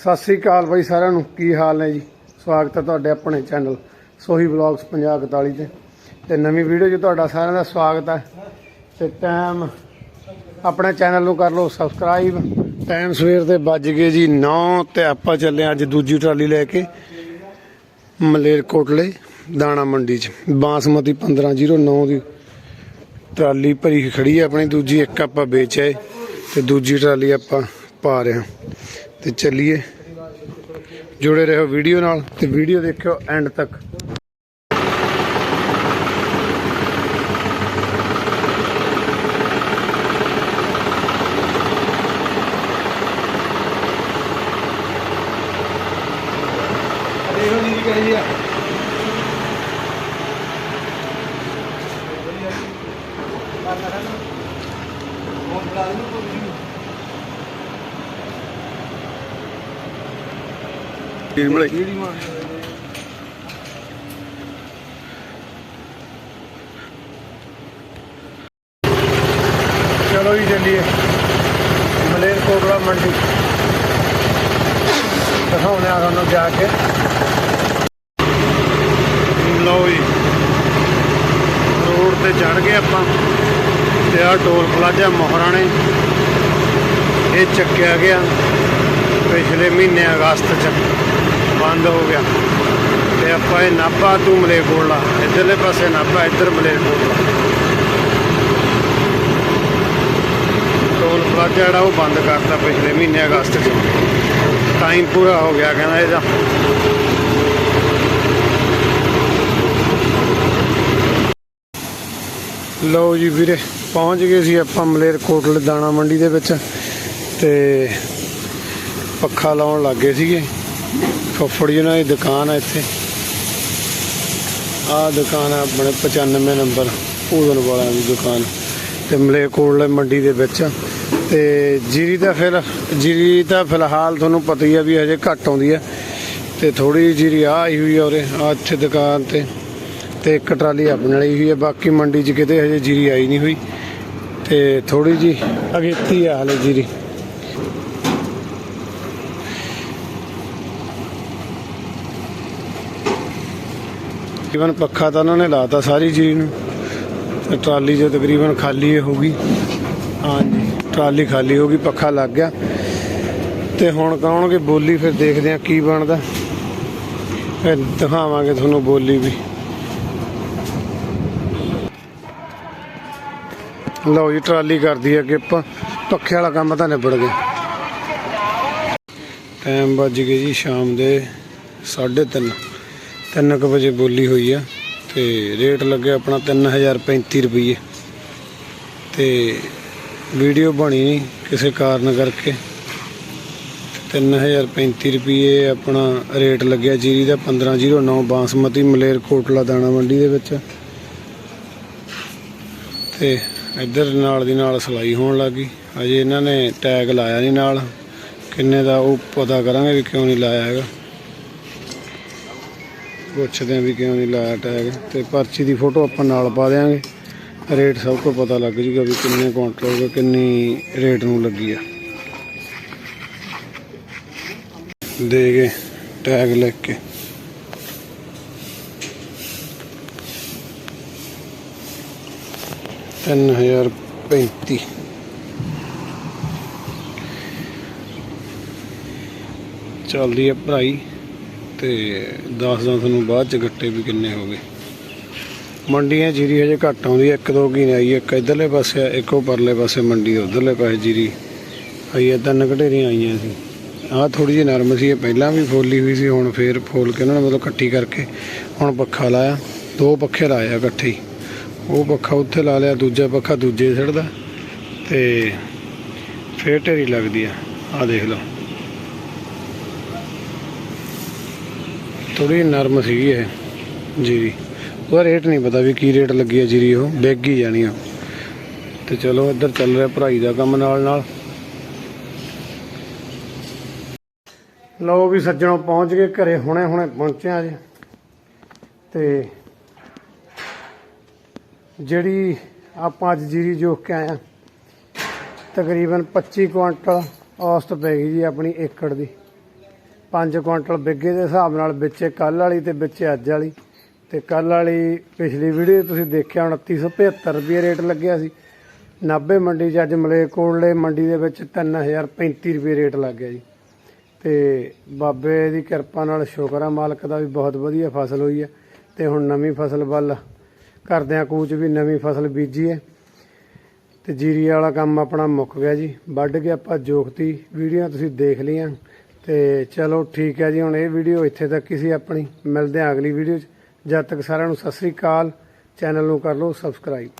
ਸਤਿ ਸ੍ਰੀ ਅਕਾਲ ਬਾਈ ਸਾਰਿਆਂ ਨੂੰ। ਕੀ ਹਾਲ ਨੇ ਜੀ? ਸਵਾਗਤ ਹੈ ਤੁਹਾਡੇ ਆਪਣੇ ਚੈਨਲ ਸੋਹੀ ਵਲੌਗਸ 5041 ਤੇ। ਤੇ ਨਵੀਂ ਵੀਡੀਓ 'ਚ ਤੁਹਾਡਾ ਸਾਰਿਆਂ ਦਾ ਸਵਾਗਤ ਹੈ। ਤੇ ਟਾਈਮ ਆਪਣੇ ਚੈਨਲ ਨੂੰ ਕਰ ਲਓ ਸਬਸਕ੍ਰਾਈਬ ਟਾਈਮ ਸਵੇਰ ਦੇ ਵੱਜ ਗਏ ਜੀ 9 ਤੇ ਆਪਾਂ ਚੱਲੇ ਅੱਜ ਦੂਜੀ ਟਰਾਲੀ ਲੈ ਕੇ ਮਲੇਰਕੋਟਲੇ, ਦਾਣਾ ਮੰਡੀ 'ਚ। ਬਾਸਮਤੀ 1509 ਦੀ ਟਰਾਲੀ ਭਰੀ ਖੜੀ ਹੈ ਆਪਣੀ। ਦੂਜੀ ਇੱਕ ਆਪਾਂ ਵੇਚਿਆ ਆਏ ਤੇ ਦੂਜੀ ਟਰਾਲੀ ਆਪਾਂ ਪਾ ਰਹੇ ਹਾਂ। ਤੇ ਚੱਲੀਏ। ਜੁੜੇ ਰਹੋ ਵੀਡੀਓ ਨਾਲ ਤੇ ਵੀਡੀਓ ਦੇਖਿਓ ਐਂਡ ਤੱਕ। ਦੇਖੋ ਜੀ ਕੀ ਮਾਰ ਚਲੋ ਜੀ ਚੱਲੀਏ। ਮਲੇਰਕੋਟਲਾ ਮੰਡੀ। ਦਿਖਾਉਣੇ ਆ ਤੁਹਾਨੂੰ ਜਾ ਕੇ। ਲਓ ਜੀ। ਰੋਡ ਤੇ ਚੜ ਗਏ ਆਪਾਂ। ਤੇ ਆ ਟੋਲ ਪਲਾਜ਼ਾ ਮੋਹਰਾਣੇ। ਇਹ ਚੱਕਿਆ ਗਿਆ ਪਿਛਲੇ ਮਹੀਨੇ ਅਗਸਤ ਚ। ਬੰਦ ਹੋ ਗਿਆ। ਤੇ ਆਪਾਂ ਇਹ ਨਾਭਾ ਤੋਂ ਮਲੇਰਕੋਟਲਾ, ਇਧਰਲੇ ਪਾਸੇ ਨਾਭਾ, ਇੱਧਰ ਮਲੇਰਕੋਟਲਾ। ਟੋਲ ਪਲਾਜ਼ਾ ਜਿਹੜਾ ਉਹ ਬੰਦ ਕਰਤਾ ਪਿਛਲੇ ਮਹੀਨੇ ਅਗਸਤ 'ਚ। ਟਾਈਮ ਪੂਰਾ ਹੋ ਗਿਆ ਕਹਿੰਦਾ ਇਹਦਾ। ਲਓ ਜੀ ਵੀਰੇ, ਪਹੁੰਚ ਗਏ ਸੀ ਆਪਾਂ ਮਲੇਰਕੋਟਲੇ ਦਾਣਾ ਮੰਡੀ ਦੇ ਵਿੱਚ ਤੇ ਪੱਖਾ ਲਾਉਣ ਲੱਗੇ ਸੀਗੇ। ਫੁੱਫੜ ਜੀ ਨਾਲ ਦੀ ਦੁਕਾਨ ਆ ਇੱਥੇ। ਆਹ ਦੁਕਾਨ ਆ ਆਪਣੇ 95 ਨੰਬਰ ਭੂਦਨ ਵਾਲਾ ਦੀ ਦੁਕਾਨ। ਤੇ ਮਲੇਰਕੋਟਲੇ ਮੰਡੀ ਦੇ ਵਿੱਚ ਤੇ ਜੀਰੀ ਦਾ ਫਿਰ, ਜੀਰੀ ਤਾਂ ਫਿਲਹਾਲ ਤੁਹਾਨੂੰ ਪਤਾ ਹੀ ਆ ਵੀ ਹਜੇ ਘੱਟ ਆਉਂਦੀ ਹੈ ਤੇ ਥੋੜੀ ਜੀਰੀ ਆ ਆਈ ਹੋਈ ਆ ਉਰੇ, ਆ ਇੱਥੇ ਦੁਕਾਨ ਤੇ। ਤੇ ਇੱਕ ਟਰਾਲੀ ਆਪਣੇ ਲਈ ਹੋਈ ਹੈ ਬਾਕੀ ਮੰਡੀ 'ਚ ਕਿਤੇ ਹਜੇ ਜੀਰੀ ਆਈ ਨਹੀਂ ਹੋਈ। ਤੇ ਥੋੜੀ ਜੀ ਅਗੇਤੀ ਆ ਹਲੇ ਜੀਰੀ। ਤਕਰੀਬਨ ਪੱਖਾ ਤਾਂ ਉਹਨਾਂ ਨੇ ਲਾਤਾ ਸਾਰੀ ਚੀਜ਼ ਨੂੰ। ਤੇ ਟਰਾਲੀ ਜੋ ਤਕਰੀਬਨ ਖਾਲੀ ਹੋ ਗਈ। ਹਾਂਜੀ, ਟਰਾਲੀ ਖਾਲੀ ਹੋ ਗਈ, ਪੱਖਾ ਲੱਗ ਗਿਆ। ਤੇ ਹੁਣ ਕਰਾਉਣਗੇ ਬੋਲੀ ਫਿਰ ਦੇਖਦੇ ਆ ਕੀ ਬਣਦਾ। ਫਿਰ ਦਿਖਾਵਾਂਗੇ ਤੁਹਾਨੂੰ ਬੋਲੀ ਵੀ। ਲਓ ਜੀ, ਟਰਾਲੀ ਕਰਦੀ ਅੱਗੇ ਪੱਖੇ ਵਾਲਾ ਕੰਮ ਤਾਂ ਨਿਬੜ ਗਿਆ। ਟਾਈਮ ਵੱਜ ਗਏ ਜੀ ਸ਼ਾਮ ਦੇ 3:30 ਤਿੰਨ ਕੁ ਵਜੇ ਬੋਲੀ ਹੋਈ ਆ ਤੇ ਰੇਟ ਲੱਗਿਆ ਆਪਣਾ 3035 ਰੁਪਏ ਤੇ ਵੀਡੀਓ ਬਣੀ ਨਹੀਂ ਕਿਸੇ ਕਾਰਨ ਕਰਕੇ। 3035 ਰੁਪਏ ਆਪਣਾ ਰੇਟ ਲੱਗਿਆ ਜੀਰੀ ਦਾ 1509 ਬਾਸਮਤੀ ਮਲੇਰਕੋਟਲਾ ਦਾਣਾ ਮੰਡੀ ਦੇ ਵਿੱਚ। ਤੇ ਇੱਧਰ ਨਾਲ ਦੀ ਨਾਲ ਸਲਾਈ ਹੋਣ ਲੱਗੀ। ਅਜੇ ਇਹਨਾਂ ਨੇ ਟੈਗ ਲਾਇਆ ਨਹੀਂ ਨਾਲ। ਕਿੰਨੇ ਦਾ ਉਹ ਪਤਾ ਕਰਾਂਗੇ ਵੀ ਕਿਉਂ ਨਹੀਂ ਲਾਇਆ ਹੈਗਾ। ਪੁੱਛਦੇ ਆ ਵੀ ਕਿਉਂ ਨਹੀਂ ਲਾਇਆ ਟੈਗ ਤੇ ਪਰਚੀ ਦੀ ਫੋਟੋ ਆਪਾਂ ਨਾਲ ਪਾ ਦੇਾਂਗੇ ਰੇਟ ਸਭ ਤੋਂ ਪਤਾ ਲੱਗ ਜੂਗਾ ਵੀ ਕਿੰਨੇ ਕੁਆਂਟਲ ਹੋਊਗਾ, ਕਿੰਨੀ ਰੇਟ ਨੂੰ ਲੱਗੀ ਆ। ਦੇ ਗਏ ਟੈਗ ਲਿਖ ਕੇ। ਤਿੰਨ ਹਜ਼ਾਰ ਪੈਂਤੀ। ਚੱਲਦੀ ਹੈ ਭਰਾਈ ਤੇ ਦੱਸਦਾ ਤੁਹਾਨੂੰ ਬਾਅਦ ਚ ਗੱਟੇ ਵੀ ਕਿੰਨੇ ਹੋ ਗਏ। ਮੰਡੀਆਂ ਜੀਰੀ ਹਜੇ ਘੱਟ ਆਉਂਦੀ ਹੈ ਇੱਕ ਦੋ ਕੀ ਨਹੀਂ ਆਈ ਇੱਕ ਇਧਰਲੇ ਪਾਸੇ ਆ, ਇੱਕ ਉਹ ਪਰਲੇ ਪਾਸੇ ਮੰਡੀ ਦੇ ਉਧਰਲੇ ਪਾਸੇ ਜੀਰੀ। ਆਈ ਹੈ ਤਿੰਨ ਘਟੇਰੀਆਂ ਆਈਆਂ ਸੀ। ਆਹ ਥੋੜੀ ਜਿਹੀ ਨਰਮ ਸੀ ਇਹ ਪਹਿਲਾਂ ਵੀ ਫੋਲੀ ਹੋਈ ਸੀ ਹੁਣ ਫੇਰ ਫੋਲ ਕੇ ਉਹਨਾਂ ਨੇ ਮਤਲਬ ਇਕੱਠੀ ਕਰਕੇ ਹੁਣ ਪੱਖਾ ਲਾਇਆ। ਦੋ ਪੱਖੇ ਲਾਏ ਆ ਇਕੱਠੇ ਉਹ ਪੱਖਾ ਉੱਥੇ ਲਾ ਲਿਆ ਦੂਜਾ ਪੱਖਾ ਦੂਜੇ ਸਿਰ ਦਾ ਤੇ ਫੇਰ ਢੇਰੀ ਲੱਗਦੀ ਆ। ਆ ਦੇਖ ਲਓ। ਥੋੜੀ ਨਰਮ ਸੀਗੀ ਇਹ। ਜੀਰੀ ਉਹਦਾ ਰੇਟ ਨਹੀਂ ਪਤਾ ਵੀ ਕੀ ਰੇਟ ਲੱਗੀ ਹੈ ਜੀਰੀ ਉਹ। ਵਿਕ ਹੀ ਜਾਣੀ ਆ। ਤੇ ਚਲੋ ਇੱਧਰ ਚੱਲ ਰਿਹਾ ਭਰਾਈ ਦਾ ਕੰਮ ਨਾਲ ਨਾਲ। ਲਓ ਵੀ ਸੱਜਣੋ ਪਹੁੰਚ ਗਏ ਘਰੇ, ਹੁਣੇ ਹੁਣੇ ਪਹੁੰਚਿਆ ਜੀ। ਤੇ ਜਿਹੜੀ ਆਪਾਂ ਅੱਜ ਜੀਰੀ ਜੋਖ ਕੇ ਆਏ ਆ, ਤਕਰੀਬਨ 25 ਕੁਇੰਟਲ ਔਸਤ ਪੈ ਗਈ ਜੀ ਆਪਣੀ ਏਕੜ ਦੀ। 5 ਕੁਇੰਟਲ ਬਿੱਗੇ ਦੇ ਹਿਸਾਬ ਨਾਲ ਵਿੱਚ ਕੱਲ ਵਾਲੀ ਤੇ ਵਿੱਚ ਅੱਜ ਵਾਲੀ। ਤੇ ਕੱਲ ਵਾਲੀ ਪਿਛਲੀ ਵੀਡੀਓ ਤੁਸੀਂ ਦੇਖਿਆ 2975 ਰੁਪਏ ਰੇਟ ਲੱਗਿਆ ਸੀ। 90 ਮੰਡੀ 'ਚ ਅੱਜ ਮਲੇਕੋਟਲੇ ਮੰਡੀ ਦੇ ਵਿੱਚ 3035 ਰੁਪਏ ਰੇਟ ਲੱਗ ਗਿਆ ਜੀ। ਤੇ ਬਾਬੇ ਦੀ ਕਿਰਪਾ ਨਾਲ ਸ਼ੁਕਰ ਆ, ਮਾਲਕ ਦਾ ਵੀ ਬਹੁਤ ਵਧੀਆ ਫਸਲ ਹੋਈ ਹੈ ਤੇ ਹੁਣ ਨਵੀਂ ਫਸਲ ਵੱਲ ਕਰਦਿਆਂ ਕੂਚ ਵੀ ਨਵੀਂ ਫਸਲ ਬੀਜੀ ਹੈ ਤੇ ਜੀਰੀ ਵਾਲਾ ਕੰਮ ਆਪਣਾ ਮੁੱਕ ਗਿਆ ਜੀ। ਵੱਢ ਕੇ ਆਪਾਂ ਜੋਖਤੀ ਵੀਡੀਓ ਤੁਸੀਂ ਦੇਖ ਲਈਆਂ। ਤੇ ਚਲੋ ਠੀਕ ਹੈ ਜੀ, ਹੁਣ ਇਹ ਵੀਡੀਓ ਇੱਥੇ ਤੱਕ ਹੀ ਸੀ ਆਪਣੀ। ਮਿਲਦੇ ਹਾਂ ਅਗਲੀ ਵੀਡੀਓ 'ਚ। ਜਦ ਤੱਕ ਸਾਰਿਆਂ ਨੂੰ ਸਤਿ ਸ੍ਰੀ ਅਕਾਲ। ਚੈਨਲ ਨੂੰ ਕਰ ਲਓ ਸਬਸਕ੍ਰਾਈਬ।